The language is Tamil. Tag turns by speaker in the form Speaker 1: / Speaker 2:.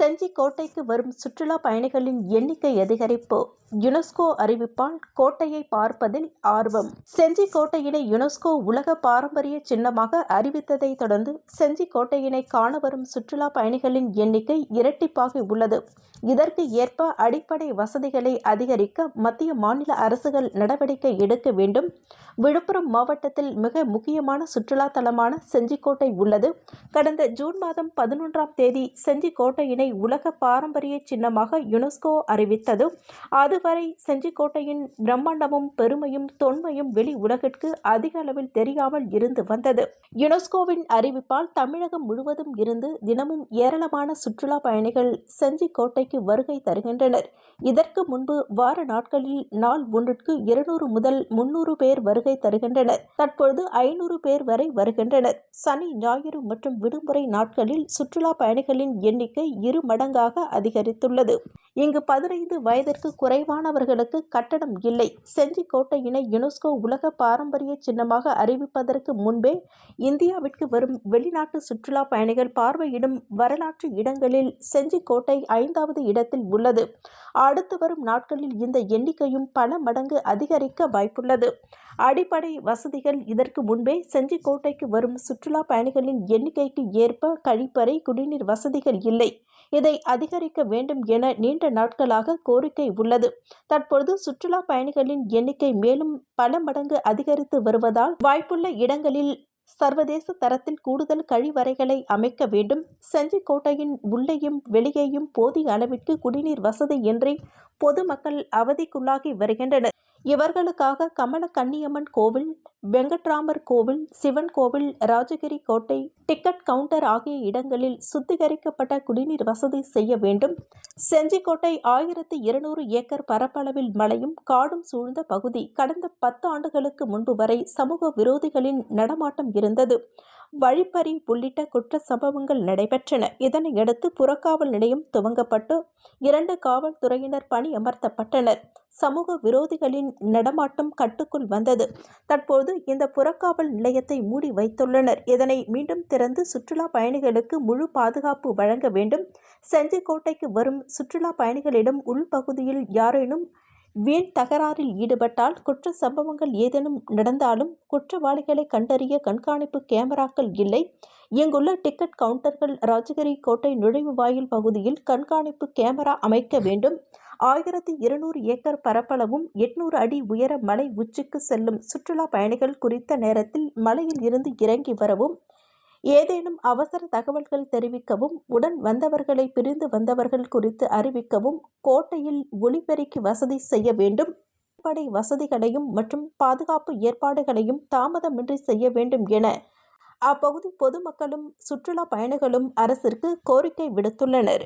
Speaker 1: செஞ்சி கோட்டைக்கு வரும் சுற்றுலா பயணிகளின் எண்ணிக்கை அதிகரிப்பு. யுனெஸ்கோ அறிவிப்பால் கோட்டையை பார்ப்பதில் ஆர்வம். செஞ்சி கோட்டையினை யுனெஸ்கோ உலக பாரம்பரிய சின்னமாக அறிவித்ததை தொடர்ந்து செஞ்சி கோட்டையினை காண வரும் சுற்றுலா பயணிகளின் எண்ணிக்கை இரட்டிப்பாகி உள்ளது. இதற்கு ஏற்ப அடிப்படை வசதிகளை அதிகரிக்க மத்திய மாநில அரசுகள் நடவடிக்கை எடுக்க வேண்டும். விழுப்புரம் மாவட்டத்தில் மிக முக்கியமான சுற்றுலா தலமான செஞ்சிக்கோட்டை உள்ளது. கடந்த ஜூன் மாதம் பதினொன்றாம் தேதி செஞ்சிக்கோட்டையினை உலக பாரம்பரிய சின்னமாக யுனெஸ்கோ அறிவித்தது. அதுவரை செஞ்சிக்கோட்டையின் பிரம்மாண்டமும் பெருமையும் தொன்மையும் வெளி உலகிற்கு அதிக அளவில் தெரியாமல் இருந்து வந்தது. யுனெஸ்கோவின் அறிவிப்பால் தமிழகம் முழுவதும் இருந்து தினமும் ஏராளமான சுற்றுலா பயணிகள் செஞ்சிக்கோட்டைக்கு வருகை தருகின்றனர். இதற்கு முன்பு வார நாட்களில் நாள் ஒன்றிற்கு இருநூறு முதல் முன்னூறு பேர் வருகை தருகின்றனர். தற்பொழுது ஐநூறு பேர் வரை வருகின்றனர். சனி ஞாயிறு மற்றும் விடுமுறை நாட்களில் சுற்றுலா பயணிகளின் எண்ணிக்கை இரு மடங்காக அதிகரித்துள்ளது. இங்கு பதினைந்து வயதிற்கு குறைவானவர்களுக்கு கட்டணம் இல்லை. செஞ்சிக்கோட்டையினை யுனெஸ்கோ உலக பாரம்பரிய சின்னமாக அறிவிப்பதற்கு முன்பே இந்தியாவிற்கு வரும் வெளிநாட்டு சுற்றுலா பயணிகள் பார்வையிடும் வரலாற்று இடங்களில் செஞ்சிக்கோட்டை ஐந்தாவது இடத்தில் உள்ளது. அடுத்து வரும் நாட்களில் இந்த எண்ணிக்கையும் பல மடங்கு அதிகரிக்க வாய்ப்புள்ளது. அடிப்படை வசதிகள் இதற்கு முன்பே செஞ்சிக்கோட்டைக்கு வரும் சுற்றுலா பயணிகளின் எண்ணிக்கைக்கு ஏற்ப கழிப்பறை குடிநீர் வசதிகள் இல்லை. இதை அதிகரிக்க வேண்டும் என நீண்ட நாட்களாக கோரிக்கை உள்ளது. தற்பொழுது சுற்றுலா பயணிகளின் எண்ணிக்கை மேலும் பல மடங்கு அதிகரித்து வருவதால் வாய்ப்புள்ள இடங்களில் சர்வதேச தரத்தில் கூடுதல் கழிவறைகளை அமைக்க வேண்டும். செஞ்சிக்கோட்டையின் உள்ளேயும் வெளியேயும் போதிய அளவிற்கு குடிநீர் வசதி இன்றி பொதுமக்கள் அவதிக்குள்ளாகி வருகின்றனர். இவர்களுக்காக கமல கன்னியம்மன் கோவில் வெங்கட்ராமர் கோவில் சிவன் கோவில் ராஜகிரி கோட்டை டிக்கெட் கவுண்டர் ஆகிய இடங்களில் சுத்திகரிக்கப்பட்ட குடிநீர் வசதி செய்ய வேண்டும். செஞ்சிக்கோட்டை ஆயிரத்தி இருநூறு ஏக்கர் பரப்பளவில் மலையும் காடும் சூழ்ந்த பகுதி கடந்த பத்து ஆண்டுகளுக்கு முன்பு வரை சமூக விரோதிகளின் நடமாட்டம் இருந்தது. வழிப்பறி உள்ளிட்ட குற்ற சம்பவங்கள் நடைபெற்றன. இதனையடுத்து புறக்காவல் நிலையம் துவங்கப்பட்டு இரண்டு காவல்துறையினர் பணி அமர்த்தப்பட்டனர் சமூக விரோதிகளின் நடமாட்டம் கட்டுக்குள் வந்தது. தற்போது இந்த புறக்காவல் நிலையத்தை மூடி வைத்துள்ளனர். இதனை மீண்டும் திறந்து சுற்றுலா பயணிகளுக்கு முழு பாதுகாப்பு வழங்க வேண்டும். செஞ்சிக்கோட்டைக்கு வரும் சுற்றுலா பயணிகளிடம் உள்பகுதியில் யாரேனும் வீண் தகராறில் ஈடுபட்டால் குற்ற சம்பவங்கள் ஏதேனும் நடந்தாலும் குற்றவாளிகளை கண்டறிய கண்காணிப்பு கேமராக்கள் இல்லை. இங்குள்ள டிக்கெட் கவுண்டர்கள் ராஜகிரி கோட்டை நுழைவு வாயில் பகுதியில் கண்காணிப்பு கேமரா அமைக்க வேண்டும். ஆயிரத்தி இருநூறு ஏக்கர் பரப்பளவும் எட்நூறு அடி உயர மலை உச்சிக்கு செல்லும் சுற்றுலா பயணிகள் குறித்த நேரத்தில் மலையில் இருந்து இறங்கி வரவும் ஏதேனும் அவசர தகவல்கள் தெரிவிக்கவும் உடன் வந்தவர்களை பிரிந்து வந்தவர்கள் குறித்து அறிவிக்கவும் கோட்டையில் ஒளிபெருக்கி வசதி செய்ய வேண்டும். அடிப்படை வசதிகளையும் மற்றும் பாதுகாப்பு ஏற்பாடுகளையும் தாமதமின்றி செய்ய வேண்டும் என அப்பகுதி பொதுமக்களும் சுற்றுலா பயணிகளும் அரசிற்கு கோரிக்கை விடுத்துள்ளனர்.